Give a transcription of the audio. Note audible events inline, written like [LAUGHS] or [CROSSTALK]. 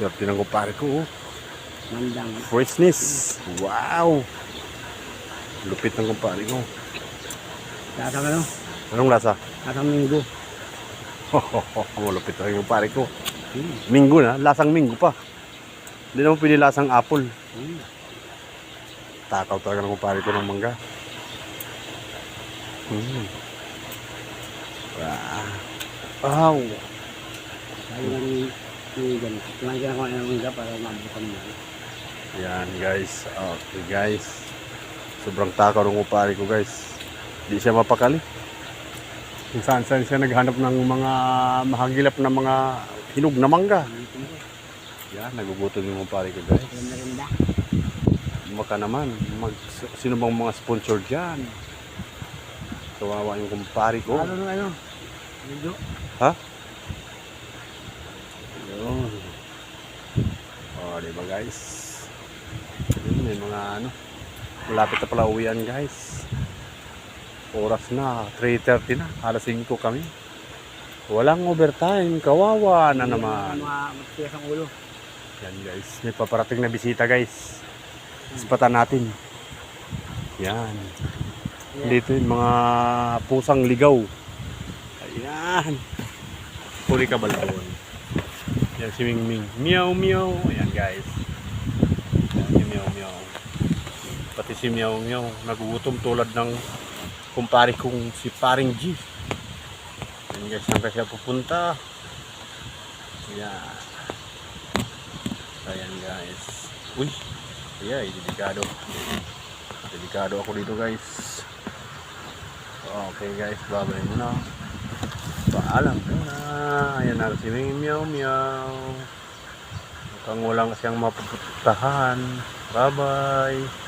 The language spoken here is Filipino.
Swerte ng kumpare ko, oh. Mandang. Freshness. Wow. Lupit ng kumpare ko. Tatang ano? Anong lasa? Tatang minggo. [LAUGHS] Malupit ng kumpare ko. Hmm. Minggo na, lasang minggo pa. Hindi naman pili lasang apple. Hmm. Takaw talaga ng kumpare ko ng mangga. Mm. Wow. Sabi ganito. Tumangkin ako ng mangga para mabukan mo. Yan guys. Okay guys. Sobrang takaw ng kumpare ko guys. Hindi siya mapakali. Kung saan saan siya naghanap ng mga mahagilap na mga hinog na mangga. Yan, nagugutom yung kumpare ko guys. Na. Baka naman, mag, sino bang mga sponsor dyan? Kawawa yung kumpare ko. Ano ano? Minggo. Ha? Guys? Yun, may mga ano. Malapit na pala uwian guys. Oras na, 3.30 na. Alas 5 kami. Walang overtime. Kawawa na naman. Mga matigas ang ulo. Yan guys. May paparating na bisita guys. Ispatan natin. Yan. Dito yung mga pusang ligaw. Ayan. Huli ka balbon. Yan si Ming Ming. Meow meow. Ayan guys. Yan si meow meow. Pati si meow meow. Nagugutom tulad ng kumpare kong si Paring G. Yan guys. Saan ka siya pupunta? Yan. Ayan guys. Uy. Ayan, delikado. Delikado ako dito guys. Okay guys, babay muna. Paalam muna. Ayan na si Meow Meow. Mukhang walang siyang mapupuntahan. Bye bye.